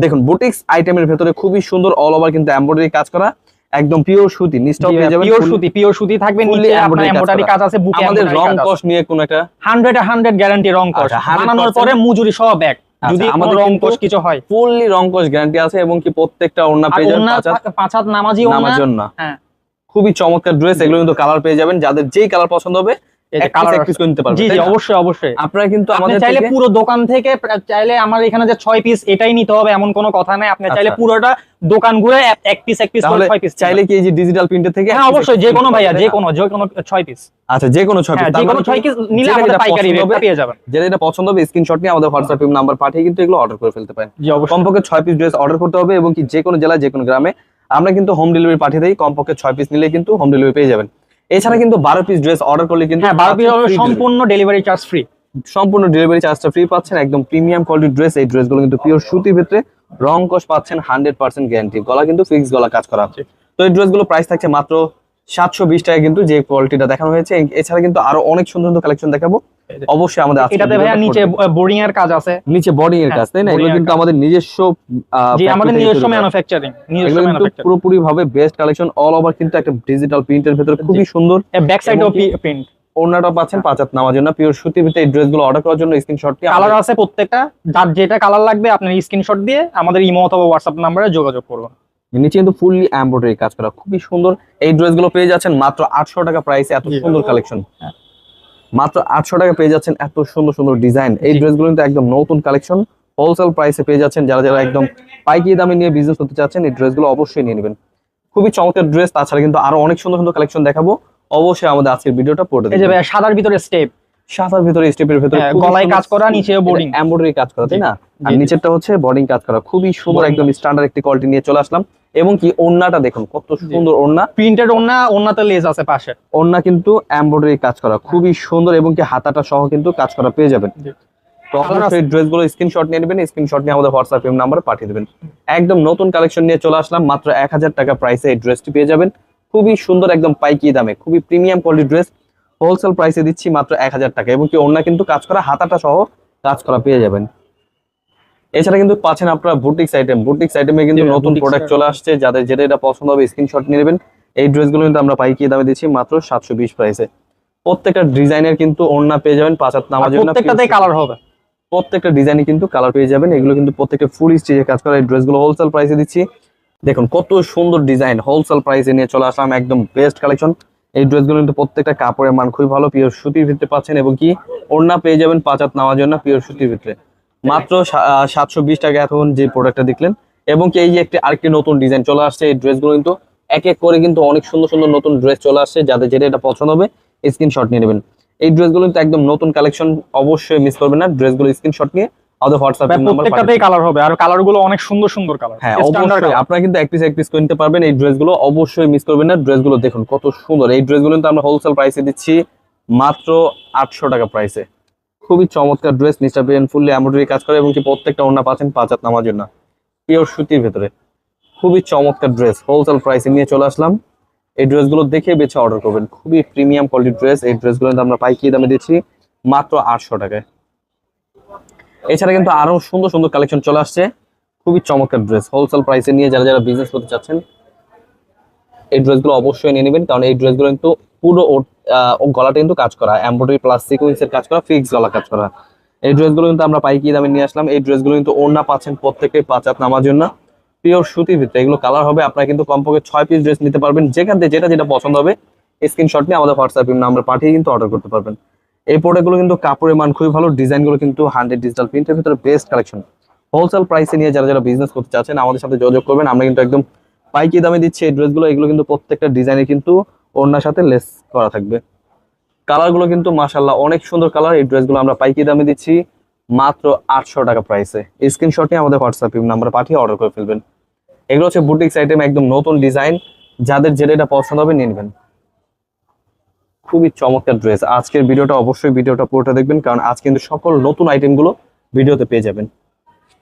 দেখুন বুটিক্স আইটেমের ভেতরে খুবই সুন্দর অল ওভার কিন্তু এমব্রয়ডারি কাজ করা একদম পিওর সুতি নিচটাও পেয়ে যাবেন পিওর সুতি পিওর সুতি থাকবে নিচে আপনার এমব্রয়ডারি কাজ আছে বুকে আমাদের রং কস নিয়ে কোন একটা 100 এ 100 গ্যারান্টি রং কস। আচ্ছা, 100% বানানোর পরে মজুরি সব আচ্ছা, যদি আমাদের রং কস কিছু হয়। ফুললি রং কস গ্যারান্টি আছে এবং কি প্রত্যেকটা ওড়না পেয়ে যাবেন পাঁচ হাত নামাজি জন্য হ্যাঁ। খুবই চমৎকার ড্রেস এগুলো কিন্তু কালার পেয়ে যাবেন। যাদের যেই কালার পছন্দ হবে আপনারা কিন্তু চাইলে পুরো দোকান থেকে চাইলে আমার এখানে যে ছয় পিস এটাই নিতে হবে এমন কোনো কথা নাই। আপনি চাইলে আচ্ছা। পুরোটা দোকান ঘুরে এক- এক পিস এক পিস ছয় পিস চাইলে কি যে ডিজিটাল প্রিন্টের থেকে হ্যাঁ অবশ্যই এক যে piece কোনো ভাইয়া যে কোনো যে কোনো ছয় পিস আচ্ছা যে কোনো ছয় হ্যাঁ যে কোনো ছয় পিস নিলে যেটা আমাদের পাইকারি পছন্দ হবে, পেয়ে যাবেন। যেটা যেটা পছন্দ হবে স্ক্রিনশট নিয়ে আমাদের হোয়াটসঅ্যাপ নাম্বার পাঠিয়ে কিন্তু এগুলো অর্ডার করে ফেলতে পারেন। কমপক্ষে ছয় পিস ড্রেস অর্ডার করতে হবে এবং কি যে কোনো জেলায় যে কোনো গ্রামে আমরা কিন্তু হোম ডেলিভারি পাঠিয়ে দিই। কমপক্ষে ছয় পিস নিলে কিন্তু হোম ডেলিভারি পেয়ে যাবেন। এছাড়া কিন্তু বারো পিস ড্রেস অর্ডার করলে কিন্তু হ্যাঁ বারো পিস সম্পূর্ণ ডেলিভারি চার্জ ফ্রি সম্পূর্ণ ডেলিভারি চার্জটা ফ্রি পাচ্ছেন একদম প্রিমিয়াম কোয়ালিটির ড্রেস এই ড্রেসগুলো কিন্তু পিওর সুতির ভিতরে রং কষ পাচ্ছেন হান্ড্রেড পার্সেন্ট গ্যারান্টি গলা কিন্তু ফিক্স গলা কাজ করা আছে। তো এই ড্রেসগুলো প্রাইস থাকছে মাত্র সাতশো বিশ টাকা কিন্তু যে কোয়ালিটিটা দেখানো হয়েছে এছাড়া কিন্তু আরও অনেক সুন্দর সুন্দর কালেকশন দেখাবো। অবশ্যই আমাদের এটাতে ভাইয়া নিচে বোরিং এর কাজ আছে। নিচে বডি এর হ্যাঁ, কাজ তাই না? এগুলো কিন্তু আমাদের নিজস্ব আহ, জি আমাদের factory নিজস্ব ম্যানুফ্যাকচারিং নিজস্ব ম্যানুফ্যাকচারিং পুরোপুরি ভাবে বেস্ট কালেকশন অল ওভার কিন্তু একটা ডিজিটাল প্রিন্টের ভিতরে খুবই সুন্দর ব্যাক সাইড প্রিন্ট ওড়নাটা পাচ্ছেন পাঁচ নামার জন্য। পিওর সুতির ভিতরে এই ড্রেসগুলো অর্ডার করার জন্য স্ক্রিনশট নিয়ে কালার আছে প্রত্যেকটা। যার যেটা কালার লাগবে আপনার স্ক্রিনশট দিয়ে আমাদের ইমো অথবা হোয়াটসঅ্যাপ নাম্বারে যোগাযোগ করুন। নিচে কিন্তু ফুললি এমব্রয়ডারি কাজ করা। খুবই সুন্দর। এই ড্রেসগুলো পেয়ে যাচ্ছেন মাত্র আটশো টাকা প্রাইসে এত সুন্দর কালেকশন হ্যাঁ। মাত্র আটশো টাকা পেয়ে যাচ্ছেন এত সুন্দর সুন্দর ডিজাইন এই। ড্রেসগুলো কিন্তু একদম নতুন কালেকশন হোলসেল প্রাইসে পেয়ে যাচ্ছেন যারা যারা একদম পাইকি দামে নিয়ে বিজনেস করতে চাচ্ছেন এই ড্রেসগুলো অবশ্যই নিয়ে নেবেন। খুবই চমৎকার ড্রেস তাছাড়া কিন্তু আরও অনেক সুন্দর সুন্দর কালেকশন দেখাবো। অবশ্যই আমাদের আজকের ভিডিওটা পড়ে এই যে সাদার ভিতরে স্টেপ সাদার ভিতরে স্টেপের ভিতরে হ্যাঁ, গলায় কাজ করা, নিচে boarding। এমব্রয়ডারি কাজ করা তাই না? আর। নিচেরটা হচ্ছে বর্ডিং কাজ করা খুবই সুন্দর একদম স্ট্যান্ডার্ড একটি কোয়ালিটি নিয়ে চলে আসলাম। এবং কি ওড়নাটা দেখুন কত সুন্দর ওড়না। প্রিন্টেড ওন্না ওন্নাতে লেজ আছে পাশে। ওড়না কিন্তু এমব্রয়ডারি কাজ করা খুবই সুন্দর এবং কি হাতাটা সহ কিন্তু কাজ করা পেয়ে যাবেন। জি। তো Colour অবশ্যই ড্রেসগুলো স্ক্রিনশট নিয়ে নেবেন স্ক্রিনশট নিয়ে আমাদের হোয়াটসঅ্যাপ নাম্বারে পাঠিয়ে দেবেন। একদম নতুন কালেকশন নিয়ে চলে আসলাম মাত্র এক হাজার টাকা প্রাইসে এই ড্রেসটি পেয়ে যাবেন। খুবই সুন্দর একদম পাইকি দামে খুবই প্রিমিয়াম কোয়ালিটি ড্রেস হোলসেল প্রাইসে দিচ্ছি মাত্র এক হাজার টাকা এবং কি ওড়না কিন্তু কাজ করা হাতাটা সহ কাজ করা পেয়ে যাবেন। এছাড়া কিন্তু পাচ্ছেন আপনারা বুটিক্স আইটেম বুটিক্স আইটেমে কিন্তু নতুন প্রোডাক্ট চলে আসছে। যাদের যেটা এটা পছন্দ হবে স্ক্রিনশট নিয়ে নেবেন। এই ড্রেসগুলো কিন্তু আমরা পাইকি দামে দিচ্ছি মাত্র সাতশো বিশ প্রাইসে প্রত্যেকটা ডিজাইনের কিন্তু ওড়না পেয়ে যাবেন পাঁচ হাত আর নামার জন্য। প্রত্যেকটাতেই কালার হবে। প্রত্যেকটা ডিজাইনে কিন্তু কালার পেয়ে যাবেন। এগুলো কিন্তু প্রত্যেকটা ফুল স্টিচে কাজ করা। এই ড্রেসগুলো হোলসেল প্রাইসে দিচ্ছি। দেখুন কত সুন্দর ডিজাইন হোলসেল প্রাইসে নিয়ে চলে আসলাম একদম বেস্ট কালেকশন এই ড্রেসগুলো কিন্তু প্রত্যেকটা কাপড়ের মান খুবই ভালো, পিওর সুতির ভিতরে পাচ্ছেন এবং কি ওড়না পেয়ে যাবেন পাঁচ হাত নেওয়ার জন্য পিওর সুতির ভিতরে। মাত্র সাতশো বিশ টাকা এখন যে প্রোডাক্টটা দেখলেন। এবং কি এই যে একটি আরেকটি নতুন ডিজাইন চলে আসছে, এই ড্রেসগুলো কিন্তু এক এক করে কিন্তু অনেক সুন্দর সুন্দর নতুন ড্রেস চলে আসছে। যাদের যেটা এটা পছন্দ হবে, স্ক্রিনশট নিয়ে নেবেন। এই ড্রেসগুলো কিন্তু একদম নতুন কালেকশন অবশ্যই মিস করবেন না। ড্রেসগুলো স্ক্রিনশট নিয়ে আমাদের হোয়াটসঅ্যাপ ভাই, নাম্বার প্রত্যেকটাতেই কালার হবে আর কালারগুলো অনেক সুন্দর সুন্দর কালার হ্যাঁ অবশ্যই। আপনারা কিন্তু এক পিস এক পিস করে পারবেন। এই ড্রেসগুলো অবশ্যই মিস করবেন না। ড্রেসগুলো দেখুন কত সুন্দর। এই ড্রেসগুলো কিন্তু আমরা হোলসেল প্রাইসে দিচ্ছি মাত্র আটশো টাকা প্রাইসে খুবই চমৎকার ড্রেস নিচটা পেন ফুললি এমব্রয়ডারি কাজ করে এবং কি প্রত্যেকটা ওড়না পাচ্ছেন পাঁচ হাত নামার জন্য। পিওর সুতির ভেতরে। খুবই চমৎকার ড্রেস হোলসেল প্রাইসে নিয়ে চলে আসলাম। এই ড্রেসগুলো দেখে বেছে অর্ডার করবেন। খুবই প্রিমিয়াম কোয়ালিটির ড্রেস এই ড্রেসগুলো কিন্তু আমরা পাইকি দামে দিচ্ছি মাত্র আটশো টাকায়। এছাড়া কিন্তু আরও সুন্দর সুন্দর কালেকশন চলে আসছে। খুবই চমৎকার ড্রেস হোলসেল প্রাইসে নিয়ে যারা যারা বিজনেস করতে চাচ্ছেন, এই ড্রেসগুলো অবশ্যই নিয়ে নেবেন। কারণ এই ড্রেসগুলো কিন্তু পুরো গলাটা কিন্তু কাজ করা। এমব্রয়ডারি প্লাস সিকোয়েন্সের কাজ করা ফিক্স গলা কাজ করা। এই ড্রেসগুলো কিন্তু আমরা পাইকি দামে নিয়ে আসলাম। এই ড্রেসগুলো কিন্তু ওড়না পাচ্ছেন প্রত্যেককে পাঁচ হাত নামার জন্য। পিওর সুতির ভিতরে। এগুলো কালার হবে, আপনারা কিন্তু কমপক্ষে ছয় পিস ড্রেস নিতে পারবেন। যেখান থেকে যেটা যেটা পছন্দ হবে স্ক্রিনশট নিয়ে আমাদের হোয়াটসঅ্যাপ নাম্বার পাঠিয়ে কিন্তু অর্ডার করতে পারবেন। এই প্রোডাক্টগুলো কিন্তু কাপড়ের মান খুবই ভালো ডিজাইনগুলো কিন্তু হান্ড্রেড ডিজিটাল প্রিন্টের ভিতরে বেস্ট কালেকশন হোলসেল প্রাইসে নিয়ে যারা যারা বিজনেস করতে চাচ্ছেন, আমাদের সাথে যোগাযোগ করবেন। আমরা কিন্তু একদম পাইকি দামে দিচ্ছি এই ড্রেসগুলো এগুলো কিন্তু প্রত্যেকটা ডিজাইনে কিন্তু ওড়নার সাথে লেস করা থাকবে। কালারগুলো কিন্তু মাশাল্লাহ অনেক সুন্দর কালার এই ড্রেসগুলো আমরা পাইকি দামে দিচ্ছি মাত্র আটশো টাকা প্রাইসে স্ক্রিনশট আমাদের হোয়াটসঅ্যাপ নাম্বারে পাঠিয়ে অর্ডার করে ফেলবেন। এগুলো হচ্ছে বুটিক্স আইটেম একদম নতুন ডিজাইন যাদের যেটা এটা পছন্দ হবে নিয়ে নেবেন। খুবই চমৎকার ড্রেস আজকের ভিডিওটা অবশ্যই ভিডিওটা পুরোটা দেখবেন, কারণ আজ কিন্তু সকল নতুন আইটেমগুলো ভিডিওতে পেয়ে যাবেন।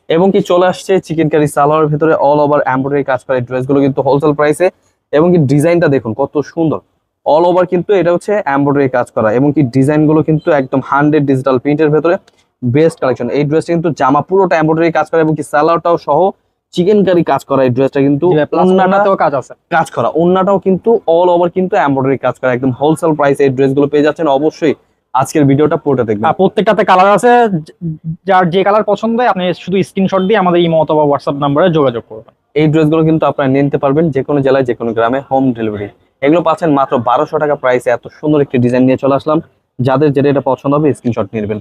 এবং কি চলে আসছে চিকেন কারি সালোয়ারের ভিতরে অল ওভার এমব্রয়ডারি কাজ করা ড্রেসগুলো কিন্তু হোলসেল প্রাইসে এবং কি ডিজাইনটা দেখুন, কত সুন্দর। অল ওভার কিন্তু এটা হচ্ছে এমব্রয়ডারি কাজ করা। এবং কি ডিজাইনগুলো কিন্তু একদম হান্ড্রেড ডিজিটাল প্রিন্টের ভেতরে। বেস্ট কালেকশন এই ড্রেসটা কিন্তু জামা পুরোটা এমব্রয়ডারি কাজ করা এবং কি সালোয়ারটাও সহ চিকেন কারি কাজ করা এই ড্রেসটা কিন্তু কাজ আছে। কাজ করা। ওন্নাটাও কিন্তু অল ওভার কিন্তু এমব্রয়ডারি কাজ করা একদম হোলসেল প্রাইস এই ড্রেসগুলো পেয়ে যাচ্ছেন। অবশ্যই আজকের ভিডিওটা পুরোটা দেখবেন। আর প্রত্যেকটাতে কালার আছে যার যে কালার পছন্দ হয় আপনি শুধু স্ক্রিনশট দিয়ে আমাদের ইমো অথবা হোয়াটসঅ্যাপ নাম্বারে যোগাযোগ করবেন। এই ড্রেসগুলো কিন্তু আপনারা নিতে পারবেন যে কোনো জেলায় যে কোনো গ্রামে হোম ডেলিভারি এগুলো পাচ্ছেন মাত্র বারোশো টাকা প্রাইসে এত সুন্দর একটি ডিজাইন নিয়ে চলে আসলাম। যাদের যেটা এটা পছন্দ হবে স্ক্রিনশট নিয়ে নেবেন।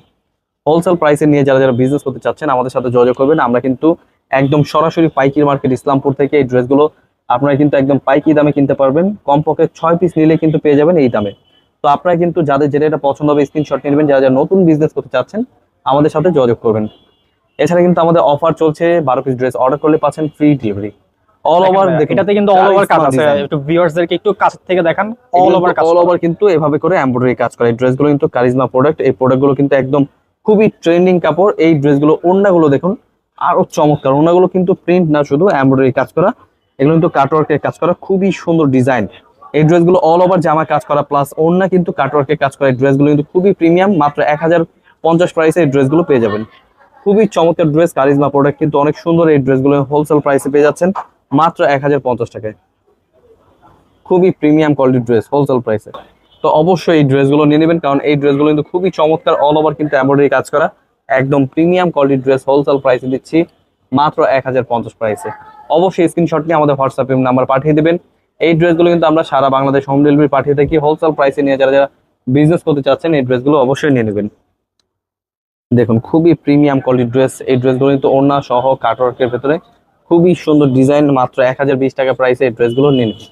হোলসেল প্রাইসে নিয়ে যারা যারা বিজনেস করতে চাচ্ছেন আমাদের সাথে যোগাযোগ করবেন। আমরা কিন্তু একদম সরাসরি পাইকির মার্কেট ইসলামপুর থেকে এই ড্রেসগুলো আপনারা কিন্তু একদম পাইকি দামে কিনতে পারবেন। কমপক্ষে ছয় পিস নিলে কিন্তু পেয়ে যাবেন এই দামে। তো আপনারা কিন্তু যাদের যেটা এটা পছন্দ হবে স্ক্রিনশট নেবেন যারা যারা নতুন বিজনেস করতে চাচ্ছেন আমাদের সাথে যোগাযোগ করবেন। এছাড়া কিন্তু আমাদের অফার চলছে বারো পিস ড্রেস অর্ডার করলে পাচ্ছেন ফ্রি ডেলিভারি অল ওভার এটাতে কিন্তু অল ওভার কাজ আছে। একটু ভিউয়ার্সদেরকে একটু কাছ থেকে দেখান অল ওভার কাজ অল ওভার কিন্তু এভাবে করে এমব্রয়ডারি কাজ করে। এই ড্রেসগুলো কিন্তু কারিজমা প্রোডাক্ট এই প্রোডাক্টগুলো কিন্তু একদম খুবই ট্রেন্ডিং কাপড়। এই ড্রেসগুলো ড্রেসগুলো ওড়নাগুলো দেখুন আরও চমৎকার। ওড়নাগুলো কিন্তু প্রিন্ট না, শুধু এমব্রয়ডারি কাজ করা। এগুলো কিন্তু কাটওয়ার্কের কাজ করা। খুবই সুন্দর ডিজাইন এই ড্রেসগুলো অল ওভার জামা কাজ করা প্লাস ওড়না কিন্তু কাটওয়ার্কের কাজ করা। এই ড্রেসগুলো কিন্তু খুবই প্রিমিয়াম মাত্র এক হাজার পঞ্চাশ প্রাইসে এই ড্রেসগুলো পেয়ে যাবেন। খুবই চমৎকার ড্রেস কারিজমা প্রোডাক্ট কিন্তু অনেক সুন্দর এই ড্রেসগুলো হোলসেল প্রাইসে পেয়ে যাচ্ছেন, মাত্র এক হাজার পঞ্চাশ টাকায়। খুবই প্রিমিয়াম কোয়ালিটির ড্রেস হোলসেল প্রাইসে তো অবশ্যই এই ড্রেসগুলো নিয়ে নেবেন, কারণ এই ড্রেসগুলো কিন্তু খুবই চমৎকার অল ওভার কিন্তু এমব্রয়ডারি কাজ করা। একদম প্রিমিয়াম কোয়ালিটির ড্রেস হোলসেল প্রাইসে দিচ্ছি, মাত্র এক হাজার পঞ্চাশ প্রাইসে অবশ্যই স্ক্রিনশট নিয়ে আমাদের হোয়াটসঅ্যাপে নাম্বার পাঠিয়ে দেবেন। এই ড্রেসগুলো কিন্তু আমরা সারা বাংলাদেশ হোম ডেলিভারি পাঠিয়ে থাকি। হোলসেল প্রাইসে নিয়ে যারা যারা বিজনেস করতে চাচ্ছেন, এই ড্রেসগুলো অবশ্যই নিয়ে নেবেন। দেখুন, খুবই প্রিমিয়াম কোয়ালিটির ড্রেস এই ড্রেসগুলো কিন্তু ওড়না সহ কাটওয়ার্কের ভেতরে খুবই সুন্দর ডিজাইন মাত্র এক হাজার বিশ টাকা প্রাইসে এই ড্রেসগুলো নিয়ে নেবেন।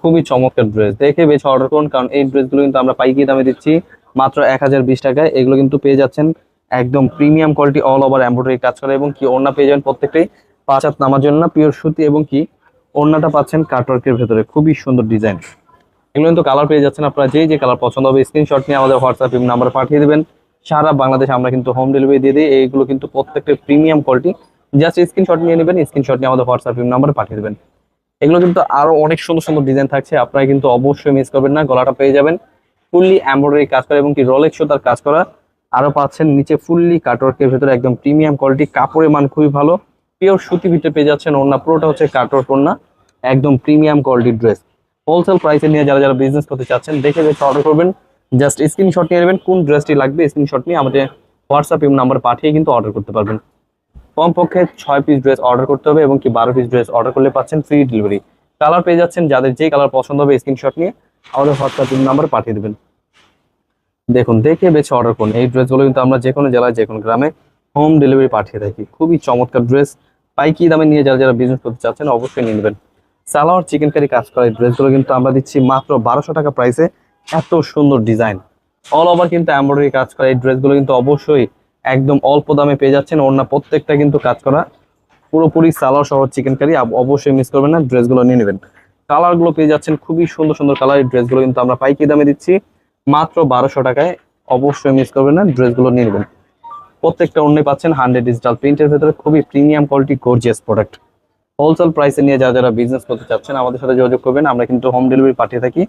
খুবই চমৎকার ড্রেস দেখে বেছে অর্ডার করুন, কারণ এই ড্রেসগুলো কিন্তু আমরা পাইকি দামে দিচ্ছি। মাত্র এক হাজার বিশ টাকায়। এগুলো কিন্তু পেয়ে যাচ্ছেন একদম premium quality all over embroidery কাজ করে এবং কি ওড়না পেয়ে যাবেন প্রত্যেকটাই পাঁচ হাত নামার জন্য পিওর সুতি এবং কি ওড়নাটা পাচ্ছেন কাটওয়ার্কের ভেতরে। খুবই সুন্দর ডিজাইন এগুলো কিন্তু কালার পেয়ে যাচ্ছেন আপনারা যেই যে কালার পছন্দ হবে স্ক্রিনশট নিয়ে আমাদের হোয়াটসঅ্যাপ নাম্বার পাঠিয়ে দেবেন। সারা বাংলাদেশে আমরা কিন্তু হোম ডেলিভারি দিয়ে দিই। এইগুলো কিন্তু প্রত্যেকটা প্রিমিয়াম কোয়ালিটি জাস্ট স্ক্রিনশট নিয়ে নেবেন স্ক্রিনশট নিয়ে আমাদের হোয়াটসঅ্যাপ নাম্বারে পাঠিয়ে দেবেন। এগুলো কিন্তু আরও অনেক সুন্দর সুন্দর ডিজাইন থাকছে। আপনারা কিন্তু অবশ্যই মিস করবেন না, গলাটা পেয়ে যাবেন। ফুললি এমব্রয়ডারি কাজ করা এবং কি রোলেক্স তার কাজ করা। আরও পাচ্ছেন নিচে ফুললি কাটওয়ার্কের ভেতরে একদম প্রিমিয়াম কোয়ালিটি কাপড়ের মান খুবই ভালো। পিওর সুতি ভিতরে পেয়ে যাচ্ছেন ওড়না, পুরোটা হচ্ছে কাটওয়ার্ক ওড়না, একদম প্রিমিয়াম কোয়ালিটির ড্রেস হোলসেল প্রাইসে নিয়ে যারা যারা বিজনেস করতে চাচ্ছেন, দেখে দেখে অর্ডার করবেন। জাস্ট স্ক্রিনশট নিয়ে নেবেন, কোন ড্রেসটি লাগবে স্ক্রিনশট নিয়ে আমাদের হোয়াটসঅ্যাপ নাম্বার পাঠিয়ে কিন্তু অর্ডার করতে পারবেন। কমপক্ষে ছয় পিস ড্রেস অর্ডার করতে হবে এবং কি বারো পিস ড্রেস অর্ডার করলে পাচ্ছেন ফ্রি ডেলিভারি কালার পেয়ে যাচ্ছেন, যাদের যে কালার পছন্দ হবে স্ক্রিনশট নিয়ে। আমাদের হোয়াটসঅ্যাপ নাম্বার পাঠিয়ে দেবেন। দেখুন, দেখে বেছে অর্ডার করুন। এই ড্রেসগুলো কিন্তু আমরা যে কোনো জেলায়, যে কোনো গ্রামে হোম ডেলিভারি পাঠিয়ে থাকি। খুবই চমৎকার ড্রেস পাইকি দামে নিয়ে যারা যারা বিজনেস করতে চাচ্ছেন, অবশ্যই নিয়ে নেবেন। সালোয়ার চিকেন কারি কাজ করা এই ড্রেসগুলো কিন্তু আমরা দিচ্ছি মাত্র বারোশো টাকা প্রাইসে এত সুন্দর ডিজাইন অল ওভার কিন্তু এমব্রয়ডারি কাজ করা। এই ড্রেসগুলো কিন্তু অবশ্যই একদম অল্প দামে পেয়ে যাচ্ছেন। ওড়না প্রত্যেকটা কিন্তু কাজ করা। পুরোপুরি সালোয়ার সহ চিকেন কারি অবশ্যই মিস করবেন না। ড্রেসগুলো নিয়ে নেবেন। কালারগুলো পেয়ে যাচ্ছেন খুবই সুন্দর সুন্দর কালার এই ড্রেসগুলো কিন্তু আমরা পাইকি দামে দিচ্ছি। মাত্র বারোশো টাকায়। অবশ্যই মিস করবেন না ড্রেসগুলো নিয়ে নেবেন। প্রত্যেকটা অন্য পাচ্ছেন হান্ড্রেড ডিজিটাল প্রিন্টের ভেতরে খুবই premium quality gorgeous product wholesale প্রাইসে নিয়ে যারা যারা বিজনেস করতে চাচ্ছেন, আমাদের সাথে যোগাযোগ করবেন। আমরা কিন্তু হোম ডেলিভারি পাঠিয়ে থাকি।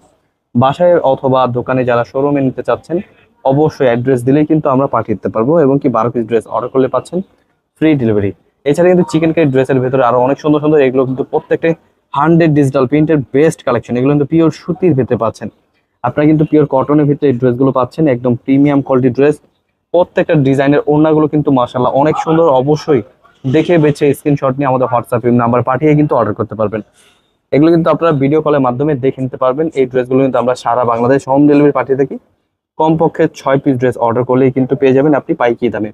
বাসায় অথবা দোকানে যারা শোরুমে নিতে চাচ্ছেন, অবশ্যই অ্যাড্রেস দিলেই কিন্তু আমরা পাঠিয়ে দিতে পারব এবং কি বারো পিস ড্রেস অর্ডার করলে পাচ্ছেন ফ্রি ডেলিভারি এছাড়া কিন্তু চিকেন কারি ড্রেসের ভেতরে আরও অনেক সুন্দর সুন্দর এগুলো কিন্তু প্রত্যেকটাই হান্ড্রেড ডিজিটাল প্রিন্টের বেস্ট কালেকশন। এগুলো কিন্তু পিওর সুতির ভেতরে পাচ্ছেন। আপনারা কিন্তু পিওর কটনের ভিতরে এই ড্রেসগুলো পাচ্ছেন, একদম প্রিমিয়াম কোয়ালিটি ড্রেস। প্রত্যেকটা ডিজাইনের ওড়নাগুলো কিন্তু মাসাল্লাহ অনেক সুন্দর, অবশ্যই দেখে বেছে স্ক্রিনশট নিয়ে আমাদের হোয়াটসঅ্যাপ নাম্বার পাঠিয়ে কিন্তু অর্ডার করতে পারবেন। এগুলো কিন্তু আপনারা ভিডিও কলের মাধ্যমে দেখে নিতে পারবেন। এই ড্রেসগুলো কিন্তু আমরা সারা বাংলাদেশ হোম ডেলিভারি পাঠিয়ে থাকি। কমপক্ষে ছয় পিস ড্রেস অর্ডার করলেই কিন্তু পেয়ে যাবেন আপনি পাইকি দামে।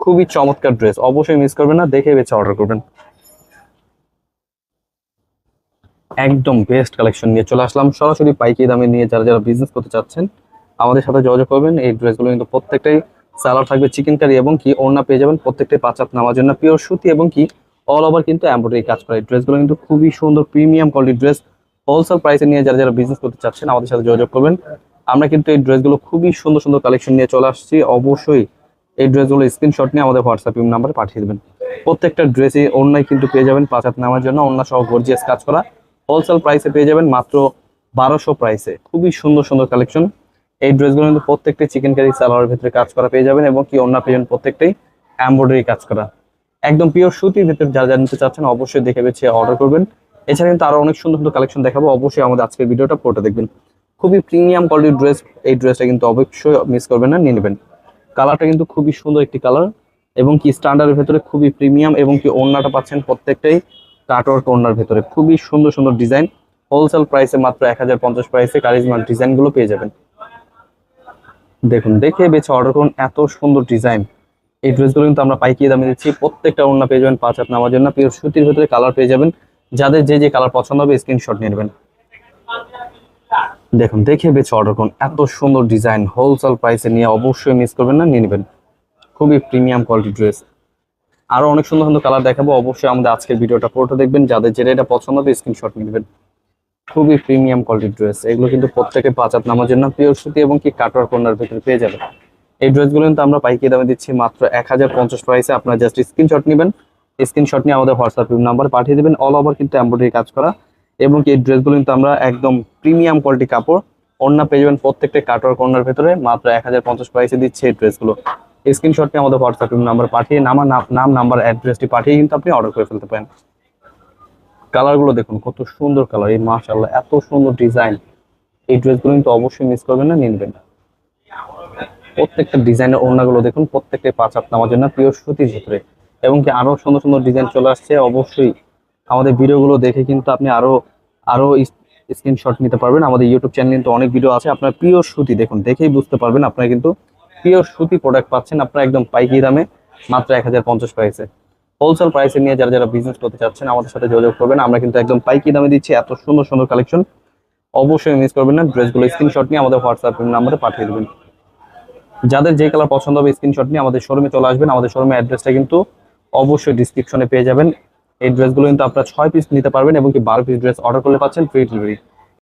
খুবই চমৎকার ড্রেস, অবশ্যই মিস করবেন না, দেখে বেছে অর্ডার করবেন। একদম বেস্ট কালেকশন নিয়ে চলে আসলাম। সরাসরি পাইকি দামে নিয়ে যারা যারা বিজনেস করতে চাচ্ছেন, আমাদের সাথে যোগাযোগ করবেন। এই ড্রেসগুলো কিন্তু প্রত্যেকটাই সালোয়ার থাকবে চিকেন কারি এবং কি ওড়না পেয়ে যাবেন প্রত্যেকটাই পাঁচ হাত নামার জন্য। পিওর সুতি এবং কি অল ওভার কিন্তু এমব্রয়ডারি কাজ করে। ড্রেসগুলো কিন্তু খুবই সুন্দর প্রিমিয়াম কোয়ালিটির ড্রেস হোলসেল প্রাইসে নিয়ে যারা যারা বিজনেস করতে চাচ্ছেন, আমাদের সাথে যোগাযোগ করবেন। আমরা কিন্তু এই ড্রেসগুলো খুবই সুন্দর সুন্দর কালেকশন নিয়ে চলে আসছি। অবশ্যই এই ড্রেসগুলো স্ক্রিনশট নিয়ে আমাদের হোয়াটসঅ্যাপ নাম্বারে পাঠিয়ে দেবেন। প্রত্যেকটা ড্রেসে অন্যায় কিন্তু পেয়ে যাবেন পাঁচ হাত নামার জন্য। অন্য সহ গর্জিয়াস কাজ করা। হোলসেল প্রাইসে পেয়ে যাবেন মাত্র বারোশো প্রাইসে খুবই সুন্দর সুন্দর কালেকশন এই ড্রেসগুলো কিন্তু প্রত্যেকটাই চিকেন কারি সালোয়ারের ভিতরে কাজ করা পেয়ে যাবেন এবং কি অন্য পেয়ে প্রত্যেকটাই এমব্রয়ডারি কাজ করা। একদম পিওর সুতির ভিতরে যারা যারা নিতে চাচ্ছেন অবশ্যই দেখে বেছে অর্ডার করবেন। এছাড়া কিন্তু আরও অনেক সুন্দর সুন্দর কালেকশন দেখাবো। অবশ্যই আমাদের আজকের ভিডিওটা পুরোটা দেখবেন। খুবই প্রিমিয়াম কোয়ালিটির ড্রেস এই ড্রেসটা কিন্তু অবশ্যই মিস করবেন না, নিয়ে নেবেন। কালারটা কিন্তু খুবই সুন্দর একটি কালার এবং কি স্ট্যান্ডার্ডের ভেতরে খুবই প্রিমিয়াম এবং কি ওড়নাটা পাচ্ছেন প্রত্যেকটাই কাটওয়ার্ক ওড়নার ভেতরে। খুবই সুন্দর সুন্দর ডিজাইন হোলসেল প্রাইসে মাত্র এক হাজার পঞ্চাশ প্রাইসে কারিজমার ডিজাইনগুলো পেয়ে যাবেন। দেখুন, দেখে বেছে অর্ডার করুন, এত সুন্দর ডিজাইন এই ড্রেসগুলো কিন্তু আমরা পাইকিয়ে দামে দিচ্ছি। প্রত্যেকটা ওড়না পেয়ে যাবেন, পাঁচ হাত নামার জন্য। পিওর সুতির ভেতরে কালার পেয়ে যাবেন। যাদের যে যে কালার পছন্দ হবে স্ক্রিনশট নিয়ে নেবেন। দেখুন, দেখে বেছে অর্ডার করুন। এত সুন্দর ডিজাইন হোলসেল প্রাইসে নিয়ে অবশ্যই মিস করবেন না, নিয়ে নেবেন। খুবই প্রিমিয়াম কোয়ালিটি ড্রেস আরও অনেক সুন্দর সুন্দর কালার দেখাবো। অবশ্যই আমাদের আজকের ভিডিওটা পুরোটা দেখবেন। যাদের যেটা এটা পছন্দ হবে স্ক্রিনশট নেবেন। খুবই প্রিমিয়াম কোয়ালিটির ড্রেস এগুলো কিন্তু প্রত্যেকে পাঁচ হাত নামার জন্য প্রিয় সুতি এবং কি কাটোয়ার কর্নার ভিতরে পেয়ে যাবেন। এই ড্রেসগুলো কিন্তু আমরা পাইকি দামে দিচ্ছি মাত্র এক হাজার পঞ্চাশ প্রাইসে আপনারা জাস্ট স্ক্রিনশট নেবেন। স্ক্রিনশট নিয়ে আমাদের হোয়াটসঅ্যাপ নাম্বার পাঠিয়ে দেবেন। অল ওভার কিন্তু এমব্রয়ডারি কাজ করা। এবং এই ড্রেসগুলো কিন্তু আমরা একদম প্রিমিয়াম কোয়ালিটি কাপড়। অন্য পেয়ে যাবেন প্রত্যেকটা কাটোয়ার কর্নার ভেতরে। মাত্র এক হাজার পঞ্চাশ প্রাইসে দিচ্ছে এই ড্রেসগুলো স্ক্রিনশট নিয়ে আমাদের হোয়াটসঅ্যাপ নাম্বার পাঠিয়ে নামা নাম নাম্বার অ্যাড্রেসটি পাঠিয়ে কিন্তু আপনি অর্ডার করে ফেলতে পারেন। কালারগুলো দেখুন, কত সুন্দর কালার এই মাশাআল্লাহ, এত সুন্দর ডিজাইন এই ড্রেসগুলো কিন্তু অবশ্যই মিস করবেন না, নিয়ে নেবেন প্রত্যেকটা ডিজাইনের ওড়নাগুলো দেখুন, প্রত্যেকটা পাঁচ হাত নামার জন্য প্রিয় সুতির ভিতরে। এবং কি আরও সুন্দর সুন্দর ডিজাইন চলে আসছে, অবশ্যই আমাদের ভিডিওগুলো দেখে কিন্তু আপনি আরও আরও স্ক্রিনশট নিতে পারবেন। আমাদের ইউটিউব চ্যানেল কিন্তু অনেক ভিডিও আছে, আপনার প্রিয় সুতি দেখুন, দেখেই বুঝতে পারবেন, আপনারা কিন্তু পিওর সুতি প্রোডাক্ট পাচ্ছেন আপনারা একদম পাইকি দামে, মাত্র এক হাজার পঞ্চাশ প্রাইসে হোলসেল প্রাইসে নিয়ে যারা যারা বিজনেস করতে চাচ্ছেন, আমাদের সাথে যোগাযোগ করবেন। আমরা কিন্তু একদম পাইকি দামে দিচ্ছি এত সুন্দর সুন্দর কালেকশন অবশ্যই মিস করবেন না, ড্রেসগুলো স্ক্রিনশট নিয়ে আমাদের হোয়াটসঅ্যাপ নাম্বারে পাঠিয়ে দেবেন। যাদের যে কালার পছন্দ হবে স্ক্রিনশট নিয়ে আমাদের শোরুমে চলে আসবেন। আমাদের শোরুমের অ্যাড্রেসটা কিন্তু অবশ্যই ডিসক্রিপশনে পেয়ে যাবেন। এই ড্রেসগুলো কিন্তু আপনারা ছয় পিস নিতে পারবেন এবং কি বারো পিস ড্রেস অর্ডার করলে পাচ্ছেন ফ্রি ডেলিভারি